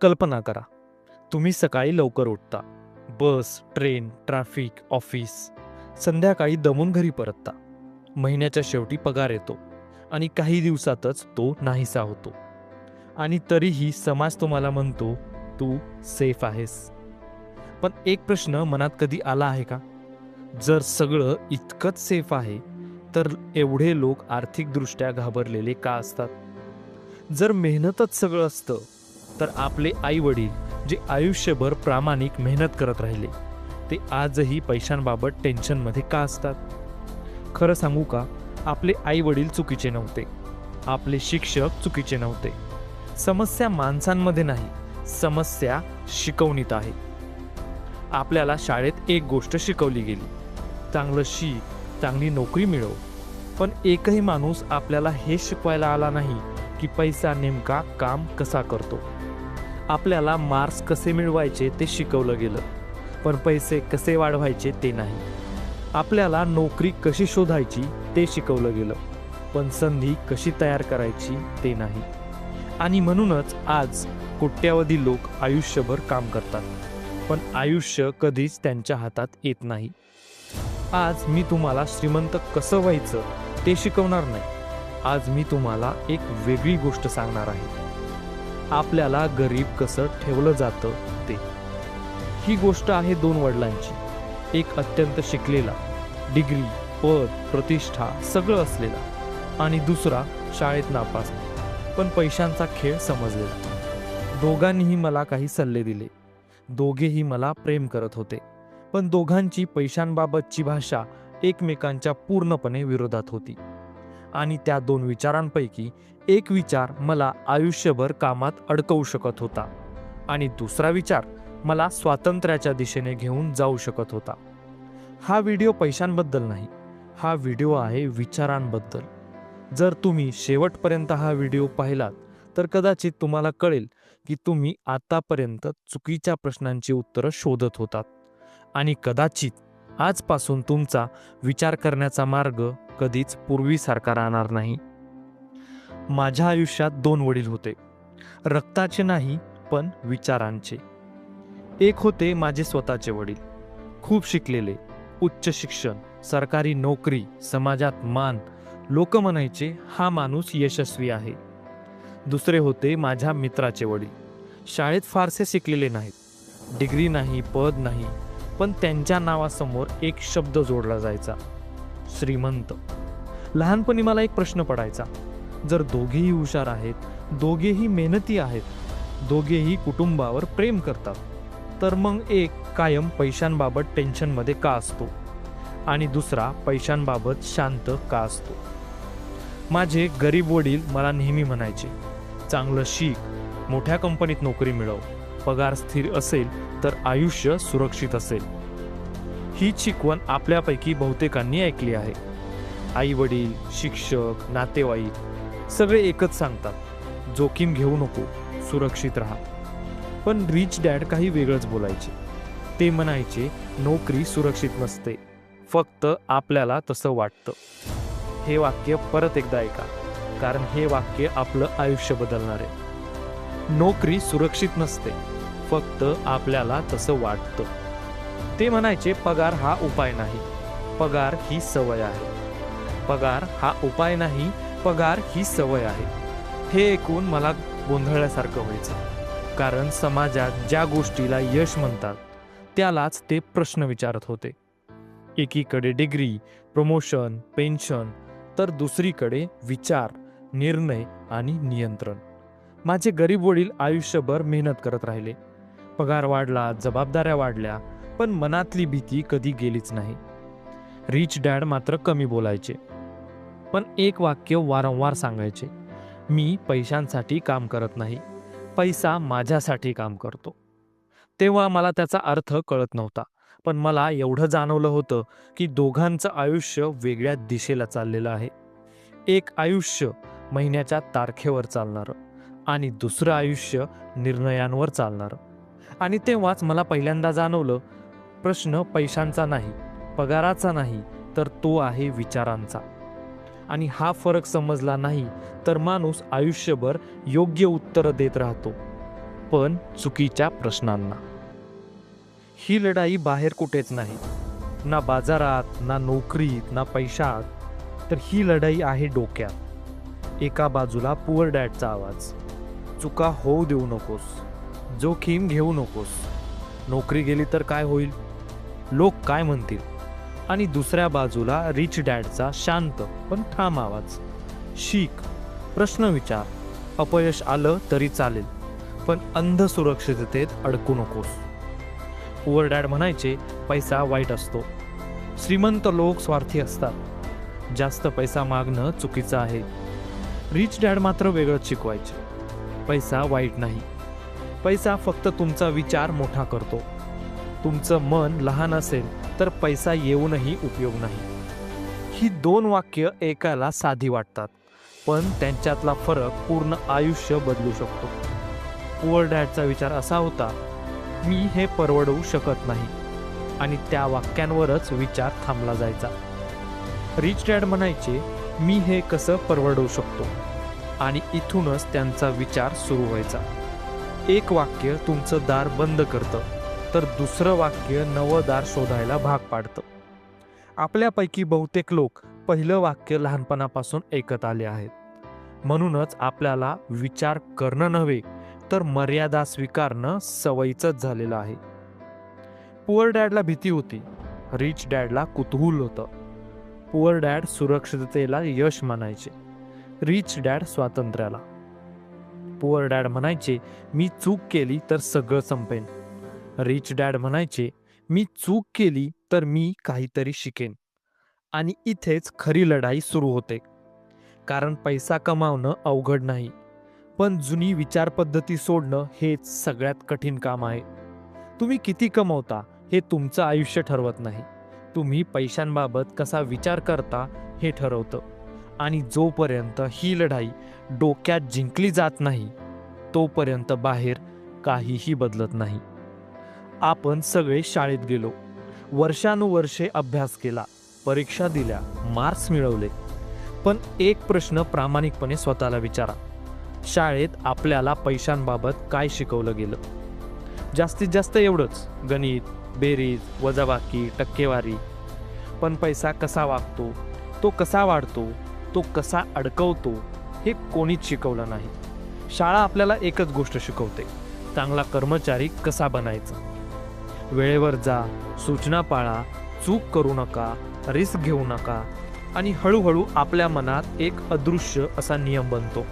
कल्पना करा. तुम्ही सकाळी लवकर उठता. Bus train traffic office. संध्याकाळी दमून घरी परतता. महिन्याच्या शेवटी पगार येतो आणि काही दिवसातच तो नाहीसा होतो. आणि तरीही समाज तुम्हाला म्हणतो तू सेफ आहेस. पण एक प्रश्न मनात कधी आला आहे का? जर सगळं इतकंच सेफ आहे तर एवढे लोक आर्थिकदृष्ट्या घाबरलेले का असतात? जर मेहनतच सगळं असतं तर आपले आई वडील जे आयुष्यभर प्रामाणिक मेहनत करत राहिले ते आजही पैशांबाबत टेन्शनमध्ये का असतात? खरं सांगू का? आपले आई वडील चुकीचे नव्हते. आपले शिक्षक चुकीचे नव्हते. समस्या माणसांमध्ये नाही समस्या शिकवणीत आहे. आपल्याला शाळेत एक गोष्ट शिकवली गेली. चांगलं शिक चांगली नोकरी मिळव पण एकही माणूस आपल्याला हे शिकवायला आला नाही की पैसा नेमका काम कसा करतो. आपल्याला मार्क्स कसे मिळवायचे ते शिकवलं गेलं. पण पैसे कसे वाढवायचे ते नाही. आपल्याला नोकरी कशी शोधायची ते शिकवलं गेलं. पण संधी कशी तयार करायची ते नाही. आणि म्हणूनच आज कोट्यावधी लोक आयुष्यभर काम करतात. पण आयुष्य कधीच त्यांच्या हातात येत नाही. आज मी तुम्हाला श्रीमंत कसं व्हायचं ते शिकवणार नाही. आज मी तुम्हाला एक वेगळी गोष्ट सांगणार आहे. आपल्याला गरीब कसं ठेवलं जातं ते. ही गोष्ट आहे दोन वडिलांची. एक अत्यंत शिकलेला डिग्री पद प्रतिष्ठा सगळं असलेला आणि दुसरा शाळेत नापास पण पैशांचा खेळ समजलेला. दोघांनीही मला काही सल्ले दिले. दोघेही मला प्रेम करत होते. पण दोघांची पैशांबाबतची भाषा एकमेकांच्या पूर्णपणे विरोधात होती. आणि त्या दोन विचारांपैकी एक विचार मला आयुष्यभर कामात अडकवू शकत होता आणि दुसरा विचार मला स्वातंत्र्याच्या दिशेने घेऊन जाऊ शकत होता. हा व्हिडिओ पैशांबद्दल नाही हा व्हिडिओ आहे विचारांबद्दल. जर तुम्ही शेवटपर्यंत हा व्हिडिओ पाहिलात तर कदाचित तुम्हाला कळेल की तुम्ही आतापर्यंत चुकीच्या प्रश्नांची उत्तरं शोधत होतात आणि कदाचित आजपासून तुमचा विचार करण्याचा मार्ग कधीच पूर्वीसारखा राहणार नाही. माझ्या आयुष्यात दोन वडील होते. रक्ताचे नाही पण विचारांचे. एक होते माझे स्वतःचे वडील. खूप शिकलेले उच्च शिक्षण सरकारी नोकरी समाजात मान लोक म्हणायचे हा माणूस यशस्वी आहे. दुसरे होते माझ्या मित्राचे वडील. शाळेत फारसे शिकलेले नाहीत. डिग्री नाही पद नाही पण त्यांच्या नावासमोर एक शब्द जोडला जायचा. श्रीमंत. लहानपणी मला एक प्रश्न पडायचा. जर दोघेही हुशार आहेत दोघेही मेहनती आहेत दोघेही कुटुंबावर प्रेम करतात तर मग एक कायम पैशांबाबत टेन्शनमध्ये का असतो? आणि दुसरा पैशांबाबत शांत का असतो? माझे गरीब वडील मला नेहमी म्हणायचे चांगलं शिक मोठ्या कंपनीत नोकरी मिळव पगार स्थिर असेल तर आयुष्य सुरक्षित असेल. ही शिकवण आपल्यापैकी बहुतेकांनी ऐकली आहे. आई वडील शिक्षक नातेवाईक सगळे एकच सांगतात जोखीम घेऊ नको सुरक्षित राहा. पण रिच डॅड काही वेगळंच बोलायचे. ते म्हणायचे नोकरी सुरक्षित नसते. फक्त आपल्याला तसं वाटतं. हे वाक्य परत एकदा ऐका कारण हे वाक्य आपलं आयुष्य बदलणार आहे. नोकरी सुरक्षित नसते फक्त आपल्याला तसं वाटतं. ते म्हणायचे पगार हा उपाय नाही. पगार ही सवय आहे. पगार हा उपाय नाही पगार ही सवय आहे. हे ऐकून मला गोंधळल्यासारखं व्हायचं. कारण समाजात ज्या गोष्टीला यश म्हणतात त्यालाच ते प्रश्न विचारत होते. एकीकडे डिग्री प्रमोशन पेन्शन तर दुसरीकडे विचार निर्णय आणि नियंत्रण. माझे गरीब वडील आयुष्यभर मेहनत करत राहिले. पगार वाढला जबाबदाऱ्या वाढल्या पण मनातली भीती कधी गेलीच नाही. रिच डॅड मात्र कमी बोलायचे. पण एक वाक्य वारंवार सांगायचे. मी पैशांसाठी काम करत नाही. पैसा माझ्यासाठी काम करतो. तेव्हा मला त्याचा अर्थ कळत नव्हता. पण मला एवढं जाणवलं होतं की दोघांचं आयुष्य वेगळ्या दिशेला चाललेलं आहे. एक आयुष्य महिन्याच्या तारखेवर चालणारं आणि दुसरं आयुष्य निर्णयांवर चालणारं. आणि तेव्हाच मला पहिल्यांदा जाणवलं प्रश्न पैशांचा नाही पगाराचा नाही तर तो आहे विचारांचा. आणि हा फरक समजला नाही तर माणूस आयुष्यभर योग्य उत्तरं देत राहतो. पण चुकीच्या प्रश्नांना. ही लढाई बाहेर कुठेच नाही. ना बाजारात ना नोकरीत ना पैशात. तर ही लढाई आहे डोक्यात. एका बाजूला पुअर डॅडचा आवाज. चुका होऊ देऊ नकोस. जोखीम घेऊ नकोस. नोकरी गेली तर काय होईल? लोक काय म्हणतील? आणि दुसऱ्या बाजूला रिच डॅडचा शांत पण ठाम आवाज. शीख. प्रश्न विचार. अपयश आलं तरी चालेल पण अंध सुरक्षिततेत अडकू नकोस. पुअर डॅड म्हणायचे पैसा वाईट असतो. श्रीमंत लोक स्वार्थी असतात. जास्त पैसा मागणं चुकीचं आहे. रिच डॅड मात्र वेगळंच शिकवायचे. पैसा वाईट नाही. पैसा फक्त तुमचा विचार मोठा करतो. तुमचं मन लहान असेल तर पैसा येऊनही उपयोग नाही. ही दोन वाक्य ऐकायला साधी वाटतात पण त्यांच्यातला फरक पूर्ण आयुष्य बदलू शकतो. पुअर डॅडचा विचार असा होता मी हे परवडवू शकत नाही. आणि त्या वाक्यांवरच विचार थांबला जायचा. रिच डॅड म्हणायचे मी हे कसं परवडवू शकतो? आणि इथूनच त्यांचा विचार सुरू व्हायचा. एक वाक्य तुमचं दार बंद करतं. तर दुसरं वाक्य नवं दार शोधायला भाग पाडतं. आपल्यापैकी बहुतेक लोक पहिलं वाक्य लहानपणापासून ऐकत आले आहेत. म्हणूनच आपल्याला विचार करणं नव्हे तर मर्यादा स्वीकारणं सवयीचंच झालेलं आहे. पुअर डॅडला भीती होती. रिच डॅडला कुतूहल होतं. पुअर डॅड सुरक्षिततेला यश मानायचे रिच डॅड स्वातंत्र्याला. पुअर डॅड म्हणायचे मी चूक केली तर सगळं संपेन. रिच डॅड म्हणायचे मी चूक केली तर मी काहीतरी शिकेन. आणि इथेच खरी लढाई सुरू होते. कारण पैसा कमावणं अवघड नाही पण जुनी विचारपद्धती सोडणं हेच सगळ्यात कठीण काम आहे. तुम्ही किती कमवता हे तुमचं आयुष्य ठरवत नाही. तुम्ही पैशांबाबत कसा विचार करता हे ठरवतं. आणि जोपर्यंत ही लढाई डोक्यात जिंकली जात नाही तोपर्यंत बाहेर काहीही बदलत नाही. आपण सगळे शाळेत गेलो. वर्षानुवर्षे अभ्यास केला परीक्षा दिल्या मार्क्स मिळवले. पण एक प्रश्न प्रामाणिकपणे स्वतःला विचारा. शाळेत आपल्याला पैशांबाबत काय शिकवलं गेलं? जास्तीत जास्त एवढंच. गणित बेरीज वजाबाकी टक्केवारी. पण पैसा कसा वागतो? तो कसा वाढतो? तो कसा अडकवतो? हे कोणीच शिकवलं नाही. शाळा आपल्याला एकच गोष्ट शिकवते. चांगला कर्मचारी कसा बनायचा? वेळेवर जा सूचना पाळा चूक करू नका रिस्क घेऊ नका आणि हळूहळू आपल्या मनात एक अदृश्य असा नियम बनतो.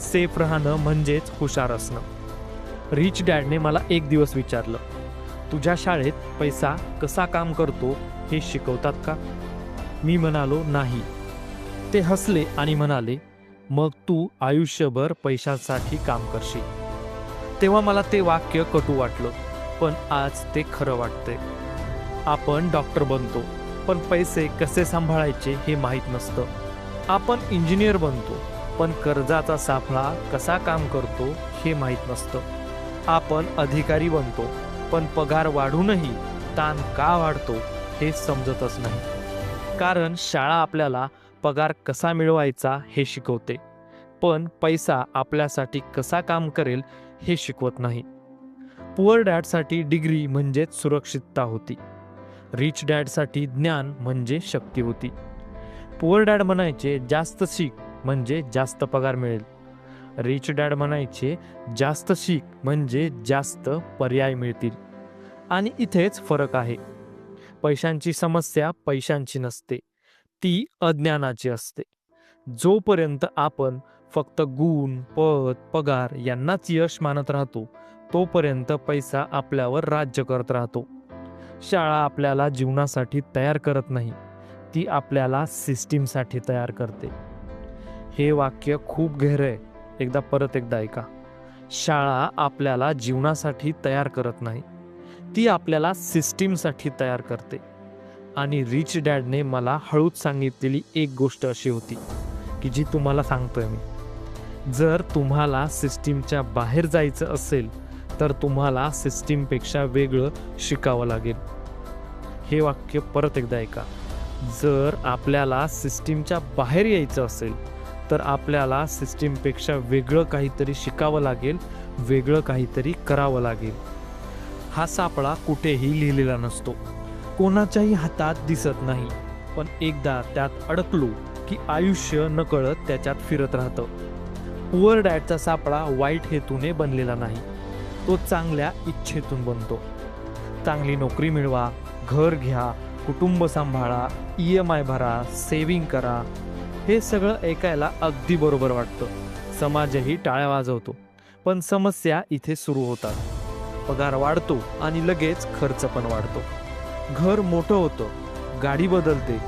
सेफ राहणं म्हणजेच हुशार असणं. रिच डॅडने मला एक दिवस विचारलं तुझ्या शाळेत पैसा कसा काम करतो हे शिकवतात का? मी म्हणालो नाही. ते हसले आणि म्हणाले मग तू आयुष्यभर पैशासाठी काम करशील. तेव्हा मला ते वाक्य कटू वाटलं. पण आज ते खरं वाटते आपण डॉक्टर बनतो पण पैसे कसे सांभाळायचे हे माहीत नसतं. आपण इंजिनियर बनतो पण कर्जाचा सापळा कसा काम करतो हे माहीत नसतं. आपण अधिकारी बनतो पण पगार वाढूनही ताण का वाढतो हे समजतच नाही. कारण शाळा आपल्याला पगार कसा मिळवायचा हे शिकवते पण पैसा आपल्यासाठी कसा काम करेल हे शिकवत नाही. पुअर डॅडसाठी डिग्री म्हणजेच सुरक्षितता होती. रिच डॅडसाठी ज्ञान म्हणजे शक्ती होती. पुअर डॅड म्हणायचे जास्त शिक म्हणजे जास्त पगार मिळेल. रिच डॅड म्हणायचे जास्त शिक म्हणजे जास्त पर्याय मिळतील. आणि इथेच फरक आहे. पैशांची समस्या पैशांची नसते. ती अज्ञानाची असते. जोपर्यंत आपण फक्त गुण पद पगार यांनाच यश मानत राहतो तोपर्यंत पैसा आपल्यावर राज्य करत राहतो. शाळा आपल्याला जीवनासाठी तयार करत नाही ती आपल्याला सिस्टीमसाठी तयार करते. हे वाक्य खूप गहरं आहे. एकदा परत एकदा ऐका. शाळा आपल्याला जीवनासाठी तयार करत नाही ती आपल्याला सिस्टीमसाठी तयार करते. आणि रिच डॅडने मला हळूच सांगितलेली एक गोष्ट अशी होती की जी तुम्हाला सांगतोय मी. जर तुम्हाला सिस्टीमच्या बाहेर जायचं असेल तर तुम्हाला सिस्टीमपेक्षा वेगळं शिकावं लागेल. हे वाक्य परत एकदा ऐका. जर आपल्याला सिस्टीमच्या बाहेर यायचं असेल तर आपल्याला सिस्टीमपेक्षा वेगळं काहीतरी शिकावं लागेल वेगळं काहीतरी करावं लागेल. हा सापळा कुठेही लिहिलेला नसतो. कोणाच्याही हातात दिसत नाही. पण एकदा त्यात अडकलो की आयुष्य नकळत त्याच्यात फिरत राहतं. पुअर डॅडचा सापळा वाईट हेतूने बनलेला नाही. तो चांगल्या इच्छेतून बनतो. चांगली नोकरी मिळवा घर घ्या कुटुंब सांभाळा ई एम आय भरा सेविंग करा. हे सगळं ऐकायला अगदी बरोबर वाटतं. समाजही टाळ्या वाजवतो. पण समस्या इथे सुरू होतात. पगार वाढतो आणि लगेच खर्च पण वाढतो. घर मोठं होतं. गाडी बदलते.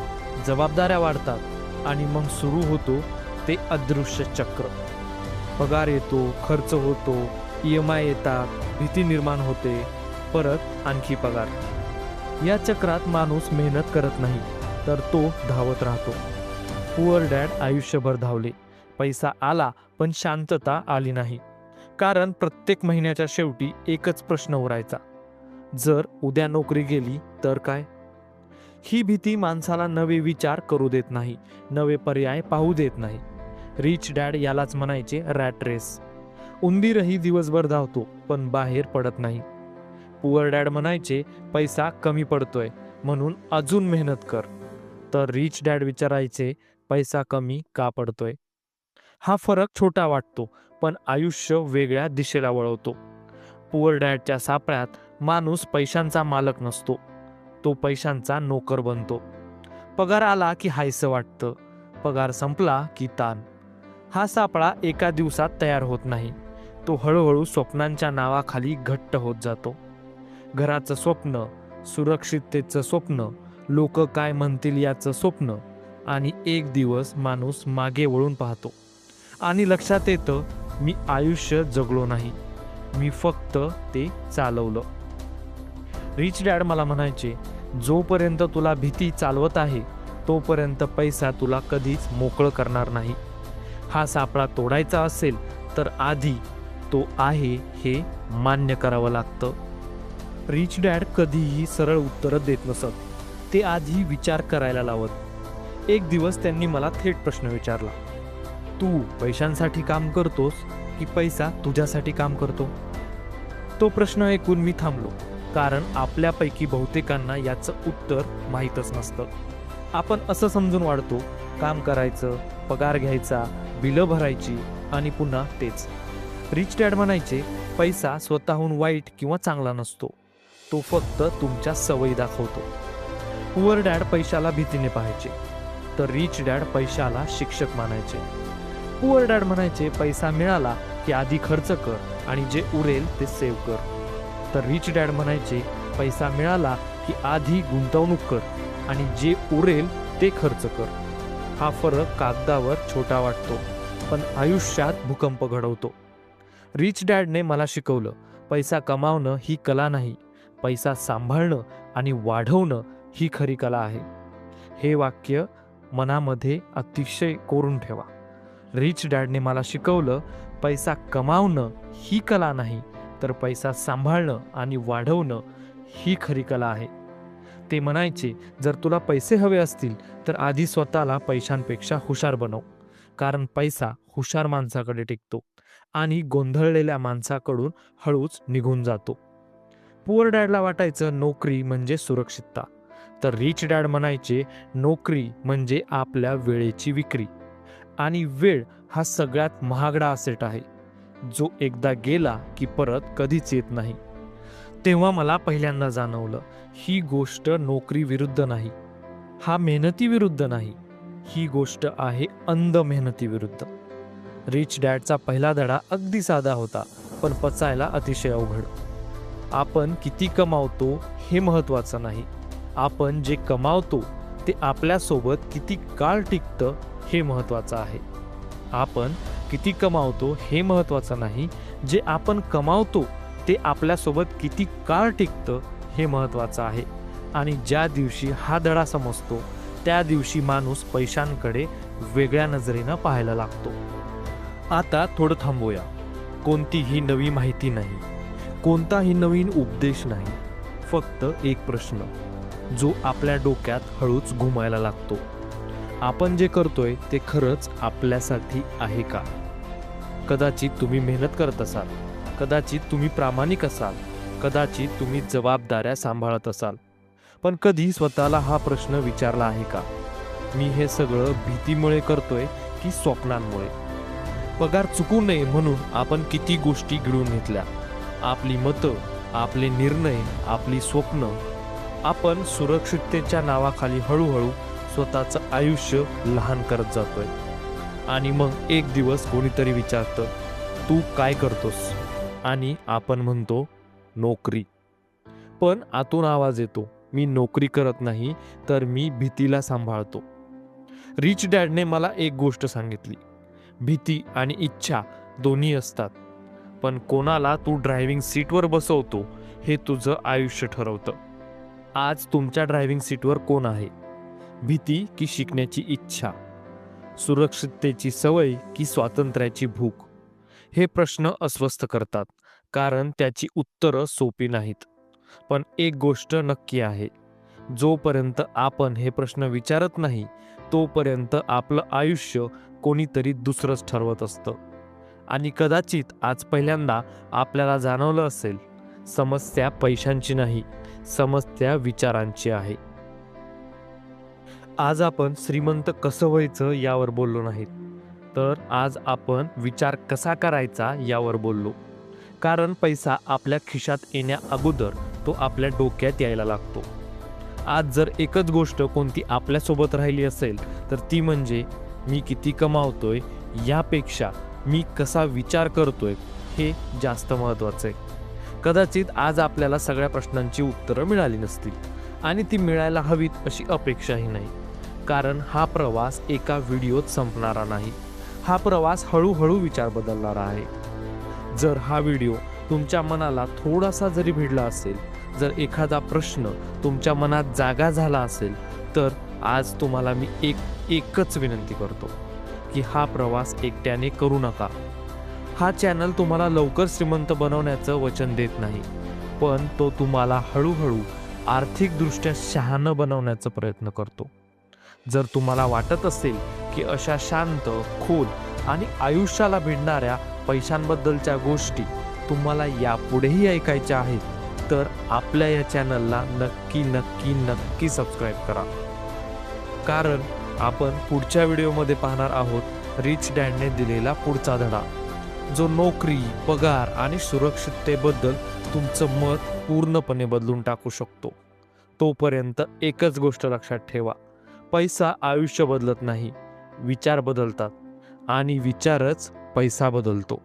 जबाबदाऱ्या वाढतात. आणि मग सुरू होतो ते अदृश्य चक्र. पगार येतो खर्च होतो ई एम आय येतात भीती निर्माण होते परत आणखी पगार. या चक्रात माणूस मेहनत करत नाही तर तो धावत राहतो. पुअर डॅड आयुष्यभर धावले. पैसा आला पण शांतता आली नाही. कारण प्रत्येक महिन्याच्या शेवटी एकच प्रश्न उरायचा. जर उद्या नोकरी गेली तर काय? ही भीती माणसाला नवे विचार करू देत नाही नवे पर्याय पाहू देत नाही. रिच डॅड यालाच म्हणायचे रॅट रेस उंदीरही दिवसभर धावतो पण बाहेर पडत नाही. पुअर डॅड म्हणायचे पैसा कमी पडतोय म्हणून अजून मेहनत कर. तर रिच डॅड विचारायचे पैसा कमी का पडतोय? हा फरक छोटा वाटतो पण आयुष्य वेगळ्या दिशेला वळवतो. पुअर डॅडच्या सापळ्यात माणूस पैशांचा मालक नसतो तो पैशांचा नोकर बनतो. पगार आला की हायसं वाटतं पगार संपला की ताण. हा सापळा एका दिवसात तयार होत नाही. तो हळूहळू स्वप्नांच्या नावाखाली घट्ट होत जातो. घराचं स्वप्न सुरक्षिततेचं स्वप्न लोक काय म्हणतील याचं स्वप्न आणि एक दिवस माणूस मागे वळून पाहतो. आणि लक्षात येतं मी आयुष्य जगलो नाही. मी फक्त ते चालवलं. रिच डॅड मला म्हणायचे जोपर्यंत तुला भीती चालवत आहे तोपर्यंत पैसा तुला कधीच मोकळं करणार नाही. हा सापळा तोडायचा असेल तर आधी तो आहे हे मान्य करावं लागतं. रिच डॅड कधीही सरळ उत्तरं देत नसत. ते आधी विचार करायला लावत. एक दिवस त्यांनी मला थेट प्रश्न विचारला. तू पैशांसाठी काम करतोस की पैसा तुझ्यासाठी काम करतो? तो प्रश्न ऐकून मी थांबलो कारण आपल्यापैकी बहुतेकांना याचं उत्तर माहीतच नसतं. आपण असं समजून वाढतो काम करायचं पगार घ्यायचा बिलं भरायची आणि पुन्हा तेच. रिच डॅड म्हणायचे पैसा स्वतःहून वाईट किंवा चांगला नसतो. तो फक्त तुमच्या सवयी दाखवतो. पुअर डॅड पैशाला भीतीने पाहायचे तर रिच डॅड पैशाला शिक्षक मानायचे. पुअर डॅड म्हणायचे पैसा मिळाला की आधी खर्च कर आणि जे उरेल ते सेव्ह कर. तर रिच डॅड म्हणायचे पैसा मिळाला की आधी गुंतवणूक कर आणि जे उरेल ते खर्च कर. हा फरक कागदावर छोटा वाटतो पण आयुष्यात भूकंप घडवतो. रिच डॅडने मला शिकवलं पैसा कमावणं ही कला नाही पैसा सांभाळणं आणि वाढवणं ही खरी कला आहे. हे वाक्य मनामध्ये अतिशय कोरून ठेवा. रिच डॅडने मला शिकवलं पैसा कमावणं ही कला नाही तर पैसा सांभाळणं आणि वाढवणं ही खरी कला आहे. ते म्हणायचे जर तुला पैसे हवे असतील तर आधी स्वतःला पैशांपेक्षा हुशार बनव कारण पैसा हुशार माणसाकडे टिकतो. आणि गोंधळलेल्या माणसाकडून हळूच निघून जातो. पुअर डॅडला वाटायचं नोकरी म्हणजे सुरक्षितता. तर रिच डॅड म्हणायचे नोकरी म्हणजे आपल्या वेळेची विक्री. आणि वेळ हा सगळ्यात महागडा असेट आहे. जो एकदा गेला की परत कधीच येत नाही. तेव्हा मला पहिल्यांदा जाणवलं ही गोष्ट नोकरी विरुद्ध नाही. हा मेहनती विरुद्ध नाही. ही गोष्ट आहे अंध मेहनती विरुद्ध रिच डॅडचा पहिला धडा अगदी साधा होता पण पचायला अतिशय अवघड. आपण किती कमावतो हे महत्त्वाचं नाही. आपण जे कमावतो ते आपल्यासोबत किती काळ टिकतं हे महत्त्वाचं आहे. आपण किती कमावतो हे महत्त्वाचं नाही जे आपण कमावतो ते आपल्यासोबत किती काळ टिकतं हे महत्त्वाचं आहे. आणि ज्या दिवशी हा धडा समजतो त्या दिवशी माणूस पैशांकडे वेगळ्या नजरेनं पाहायला लागतो. आता थोडं थांबूया. कोणतीही नवी माहिती नाही. कोणताही नवीन उपदेश नाही. फक्त एक प्रश्न जो आपल्या डोक्यात हळूच घुमायला लागतो. आपण जे करतोय ते खरंच आपल्यासाठी आहे का? कदाचित तुम्ही मेहनत करत असाल. कदाचित तुम्ही प्रामाणिक असाल. कदाचित तुम्ही जबाबदाऱ्या सांभाळत असाल. पण कधी स्वतःला हा प्रश्न विचारला आहे का? मी हे सगळं भीतीमुळे करतोय की स्वप्नांमुळे? पगार चुकू नये म्हणून आपण किती गोष्टी गिळून घेतल्या. आपली मतं आपले निर्णय आपली स्वप्न. आपण सुरक्षिततेच्या नावाखाली हळूहळू स्वतःचं आयुष्य लहान करत जातोय. आणि मग एक दिवस कोणीतरी विचारतं तू काय करतोस? आणि आपण म्हणतो नोकरी. पण आतून आवाज येतो मी नोकरी करत नाही तर मी भीतीला सांभाळतो. रिच डॅडने मला एक गोष्ट सांगितली. भीती आणि इच्छा दोन्ही असतात. पण कोणाला तू ड्रायव्हिंग सीटवर बसवतो हे तुझं आयुष्य ठरवतं. आज तुमच्या ड्रायव्हिंग सीटवर कोण आहे? भीती की शिकण्याची इच्छा? सुरक्षिततेची सवय की स्वातंत्र्याची भूक? हे प्रश्न अस्वस्थ करतात कारण त्याची उत्तरं सोपी नाहीत. पण एक गोष्ट नक्की आहे जोपर्यंत आपण हे प्रश्न विचारत नाही तोपर्यंत आपलं आयुष्य कोणीतरी दुसरंच ठरवत असतं. आणि कदाचित आज पहिल्यांदा आपल्याला जाणवलं असेल समस्या पैशांची नाही समस्या विचारांची आहे. आज आपण श्रीमंत कसं व्हायचं यावर बोललो नाहीत तर आज आपण विचार कसा करायचा यावर बोललो. कारण पैसा आपल्या खिशात येण्या अगोदर तो आपल्या डोक्यात यायला लागतो. आज जर एकच गोष्ट कोणती आपल्यासोबत राहिली असेल तर ती म्हणजे मी किती कमावतोय यापेक्षा मी कसा विचार करतोय हे जास्त महत्त्वाचं आहे. कदाचित आज आपल्याला सगळ्या प्रश्नांची उत्तरं मिळाली नसतील आणि ती मिळायला हवीत अशी अपेक्षाही नाही. कारण हा प्रवास एका व्हिडिओत संपणारा नाही. हा प्रवास हळूहळू विचार बदलणारा आहे. जर हा व्हिडिओ तुमच्या मनाला थोडासा जरी भिडला असेल जर एखादा प्रश्न तुमच्या मनात जागा झाला असेल तर आज तुम्हाला मी एक एकच विनंती करतो की हा प्रवास एकट्याने करू नका. हा चॅनल तुम्हाला लवकर श्रीमंत बनवण्याचं वचन देत नाही पण तो तुम्हाला हळूहळू आर्थिकदृष्ट्या शहाणं बनवण्याचा प्रयत्न करतो. जर तुम्हाला वाटत असेल की अशा शांत खोल आणि आयुष्याला भिडणाऱ्या पैशांबद्दलच्या गोष्टी तुम्हाला यापुढेही ऐकायच्या आहेत तर आपल्या या चॅनलला नक्की नक्की नक्की सबस्क्राईब करा. कारण आपण पुढच्या व्हिडिओमध्ये पाहणार आहोत रिच डॅडने दिलेला पुढचा धडा. जो नोकरी पगार आणि सुरक्षिततेबद्दल तुमचं मत पूर्णपणे बदलून टाकू शकतो. तोपर्यंत एकच गोष्ट लक्षात ठेवा. पैसा आयुष्य बदलत नाही विचार बदलतात आणि विचारच पैसा बदलतो.